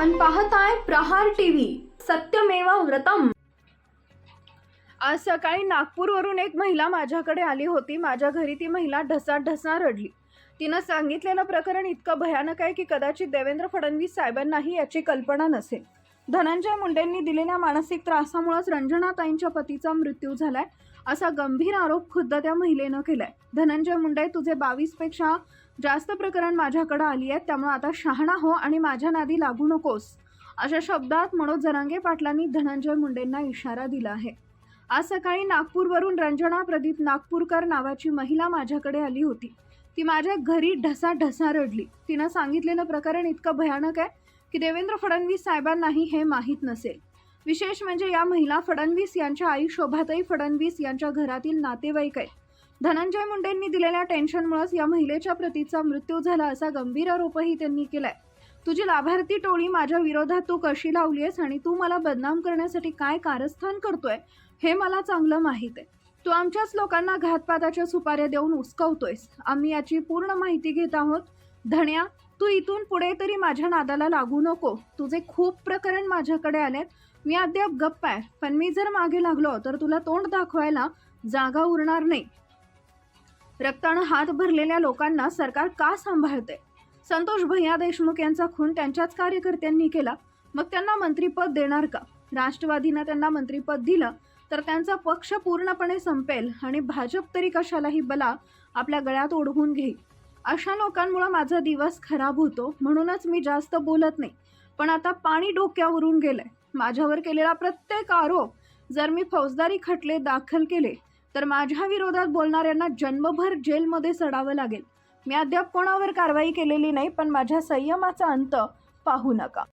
पाहताय प्रहार टीव्ही सत्यमेवा व्रतम. आज सकाळी नागपूरवरून एक महिला माझ्याकडे आली होती. माझ्या घरी ती महिला ढसा ढसा रडली. तिनं सांगितलेलं प्रकरण इतकं भयानक आहे की कदाचित देवेंद्र फडणवीस साहेबांनाही याची कल्पना नसेल. धनंजय मुंडेंनी दिलेल्या मानसिक त्रासामुळेच रंजनाताईंच्या पतीचा मृत्यू झालाय. असा गंभीर आरोप खुद्द त्या महिलेनं केलाय. धनंजय मुंडे तुझे बावीसपेक्षा जास्त प्रकरण माझ्याकडे आली आहेत त्यामुळे आता शहाणा हो आणि माझ्या नादी लागू नकोस. अशा शब्दात मनोज जरांगे पाटलांनी धनंजय मुंडेंना इशारा दिला आहे. आज सकाळी नागपूरवरून रंजना प्रदीप नागपूरकर नावाची महिला माझ्याकडे आली होती. ती माझ्या घरी ढसा ढसा रडली. तिनं सांगितलेलं प्रकरण इतकं भयानक आहे की देवेंद्र फडणवीस साहेबांनाही हे माहीत नसेल. विशेष म्हणजे या महिला फडणवीस यांच्या आई शोभाताई फडणवीस यांच्या घरातील नातेवाईक आहेत. धनंजय मुंडेंनी दिलेल्या टेन्शनमुळेच या महिलेच्या प्रतीचा मृत्यू झाला असा गंभीर आरोपही त्यांनी केलाय. तुझी लाभार्थी टोळी माझ्या विरोधात तू कशी लावली आहेस आणि तू मला बदनाम करण्यासाठी काय कारस्थान करतोय हे मला चांगलं माहीत आहे. तू आमच्याच लोकांना घातपाताच्या सुपाऱ्या देऊन उचकवतोयस आम्ही याची पूर्ण माहिती घेत आहोत. धन्या तू इथून पुढे तरी माझ्या नादाला लागू नको. तुझे खूप प्रकरण माझ्याकडे आलेत. मी अद्याप गप्प आहे. पण मी जर मागे लागलो तर तुला तोंड दाखवायला जागा उरणार नाही. रक्तानं हात भरलेल्या लोकांना सरकार का सांभाळते? संतोष भैया देशमुख यांचा खून त्यांच्याच कार्यकर्त्यांनी केला. मग त्यांना मंत्रीपद देणार का? राष्ट्रवादीनं त्यांना मंत्रीपद दिलं तर त्यांचा पक्ष पूर्णपणे संपेल आणि भाजप तरी कशालाही बला आपल्या गळ्यात ओढवून घेईल. अशा लोकांमुळे माझा दिवस खराब होतो म्हणूनच मी जास्त बोलत नाही. पण आता पाणी डोक्यावरून गेलं आहे माझ्यावर केलेला प्रत्येक आरोप जर मी फौजदारी खटले दाखल केले तर माझ्या विरोधात बोलणाऱ्यांना जन्मभर जेलमध्ये सडावं लागेल. मी अद्याप कोणावर कारवाई केलेली नाही पण माझ्या संयमाचा अंत पाहू नका.